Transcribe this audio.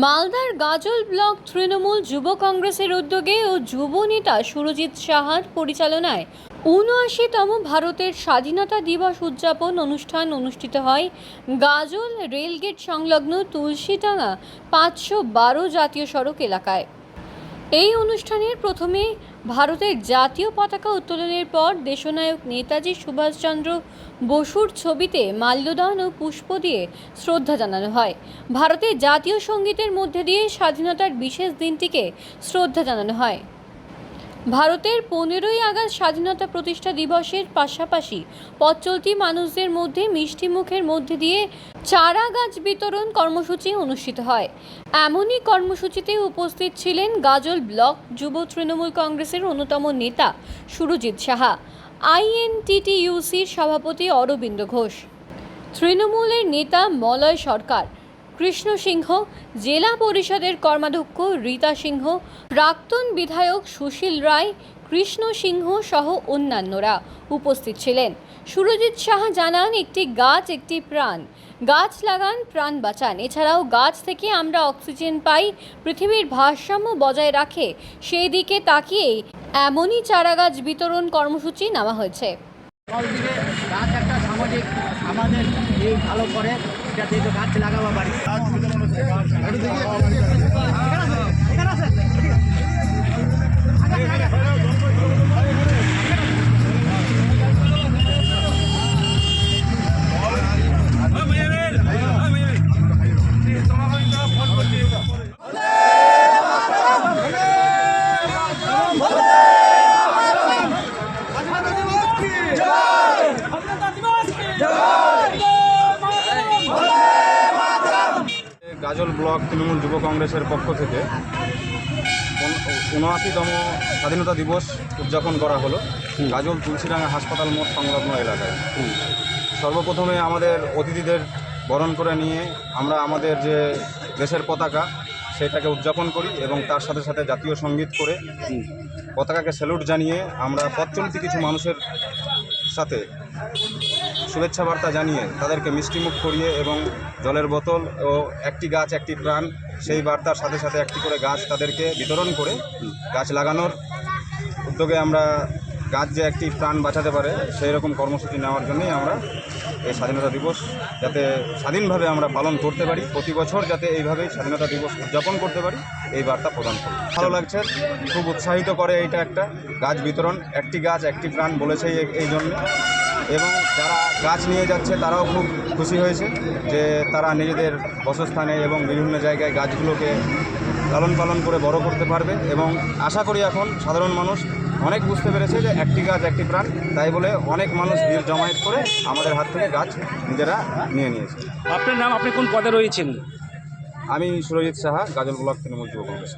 মালদার গাজল ব্লক তৃণমূল যুব কংগ্রেসের উদ্যোগে ও যুব নেতা সুরজিৎ সাহার পরিচালনায় উনআশিতম ভারতের স্বাধীনতা দিবস উদযাপন অনুষ্ঠান অনুষ্ঠিত হয়। গাজল রেলগেট সংলগ্ন তুলসীটাঙা পাঁচশো বারো জাতীয় সড়ক এলাকায়। এই অনুষ্ঠানের প্রথমে ভারতের জাতীয় পতাকা উত্তোলনের পর দেশনায়ক নেতাজি সুভাষচন্দ্র বসুর ছবিতে মাল্যদান ও পুষ্প দিয়ে শ্রদ্ধা জানানো হয়। ভারতের জাতীয় সঙ্গীতের মধ্যে দিয়ে স্বাধীনতার বিশেষ দিনটিকে শ্রদ্ধা জানানো হয়। ভারতের পনেরোই আগস্ট স্বাধীনতা প্রতিষ্ঠা দিবসের পাশাপাশি পথ চলতি মানুষদের মধ্যে মিষ্টি মুখের মধ্যে দিয়ে চারা গাছ বিতরণ কর্মসূচি অনুষ্ঠিত হয়। এমনই কর্মসূচিতে উপস্থিত ছিলেন গাজল ব্লক যুব তৃণমূল কংগ্রেসের অন্যতম নেতা সুরজিৎ সাহা আইএনটিটিইউসির সভাপতি অরবিন্দ ঘোষ। তৃণমূলের নেতা মলয় সরকার কৃষ্ণ সিংহ, জেলা পরিষদের কর্মাধ্যক্ষ রীতা সিংহ, প্রাক্তন বিধায়ক সুশীল রায়, কৃষ্ণ সিংহ সহ অন্যান্যরা উপস্থিত ছিলেন। সুরজিৎ সাহা জানান, একটি গাছ একটি প্রাণ। গাছ লাগান, প্রাণ বাঁচান। এছাড়াও গাছ থেকে আমরা অক্সিজেন পাই, পৃথিবীর ভারসাম্য বজায় রাখে। সেই দিকে তাকিয়েই এমনই চারাগাছ বিতরণ কর্মসূচি নেওয়া হয়েছে। আমাদের এই ভালো করে যাতে তো গাছ লাগাবো বাড়ি গাজল ব্লক তৃণমূল যুব কংগ্রেসের পক্ষ থেকে উনআশিতম স্বাধীনতা দিবস উদযাপন করা হলো গাজল তুলসীডাঙ্গা হাসপাতাল মোড় সংলগ্ন এলাকায়। সর্বপ্রথমে আমাদের অতিথিদের বরণ করে নিয়ে আমরা আমাদের যে দেশের পতাকা সেটাকে উদযাপন করি এবং তার সাথে সাথে জাতীয় সংগীত করে পতাকাকে স্যালুট জানিয়ে আমরা পথচলতি কিছু মানুষের সাথে শুভেচ্ছা বার্তা জানিয়ে তাদেরকে মিষ্টিমুখ করিয়ে এবং জলের বোতল ও একটি গাছ, একটি প্রাণ, সেই বার্তার সাথে সাথে একটি করে গাছ তাদেরকে বিতরণ করে গাছ লাগানোর উদ্যোগে আমরা গাছ যে একটি প্রাণ বাঁচাতে পারে সেই রকম কর্মসূচি নেওয়ার জন্যই আমরা এই স্বাধীনতা দিবস যাতে স্বাধীনভাবে আমরা পালন করতে পারি। প্রতি বছর যাতে এইভাবেই স্বাধীনতা দিবস উদযাপন করতে পারি, এই বার্তা প্রদান করি। ভালো লাগছে, খুব উৎসাহিত করে এইটা একটা গাছ বিতরণ। একটি গাছ, একটি প্রাণ বলেছে এই- এই জন্য। এবং যারা গাছ নিয়ে যাচ্ছে, তারাও খুব খুশি হয়েছে যে তারা নিজেদের বসস্থানে এবং বিভিন্ন জায়গায় গাছগুলোকে লালন পালন করে বড় করতে পারবে। এবং আশা করি এখন সাধারণ মানুষ অনেক বুঝতে পেরেছে যে একটি গাছ একটি প্রাণ। তাই বলে অনেক মানুষ ভিড় জমায়েত করে আমাদের হাত থেকে গাছ নিজেরা নিয়ে নিয়েছে। আপনার নাম আপনি কোন পদে রয়েছেন? আমি সুরজিৎ সাহা গাজল ব্লক তৃণমূল যুব কংগ্রেস।